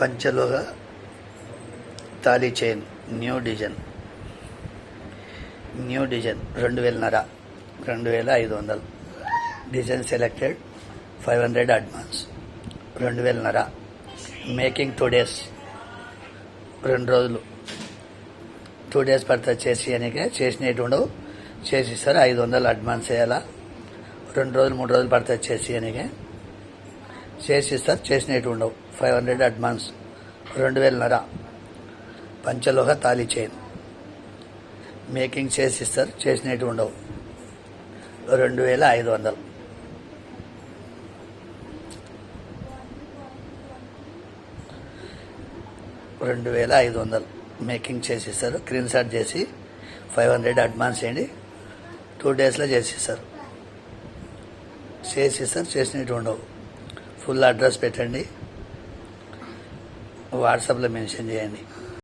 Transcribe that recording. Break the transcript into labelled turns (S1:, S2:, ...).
S1: పంచలోహ thali chain new design. New design రెండు వేలన్నర రెండు వేల ఐదు వందలు. Design selected five hundred advance. రెండు వేలన్నర మేకింగ్ టూ డేస్ రెండు రోజులు. టూ డేస్ పడుతుంది చేసి అనికే చేసినట్టు ఉండవు. చేసి ఇస్తారు ఐదు వందలు అడ్వాన్స్ వేయాలా. రెండు రోజులు మూడు రోజులు పడుతుంది చేసి అనికే చేసి ఇస్తారు చేసినట్టు ఉండవు. ఫైవ్ హండ్రెడ్ అడ్వాన్స్ రెండు వేలన్నర. పంచలోహ తాళీ చైన్ మేకింగ్ చేసి ఇస్తారు చేసినట్టు ఉండవు. రెండు వేల ఐదు వందలు. రెండు వేల ఐదు వందలు. మేకింగ్ చేసి ఇస్తారు స్క్రీన్ షాట్ చేసి ఫైవ్ హండ్రెడ్ అడ్వాన్స్ చేయండి. టూ డేస్లో చేసి ఇస్తారు. చేసి ఇస్తారు చేసినట్టు ఉండవు. ఫుల్ అడ్రస్ పెట్టండి. వాట్సాప్లో మెన్షన్ చేయండి.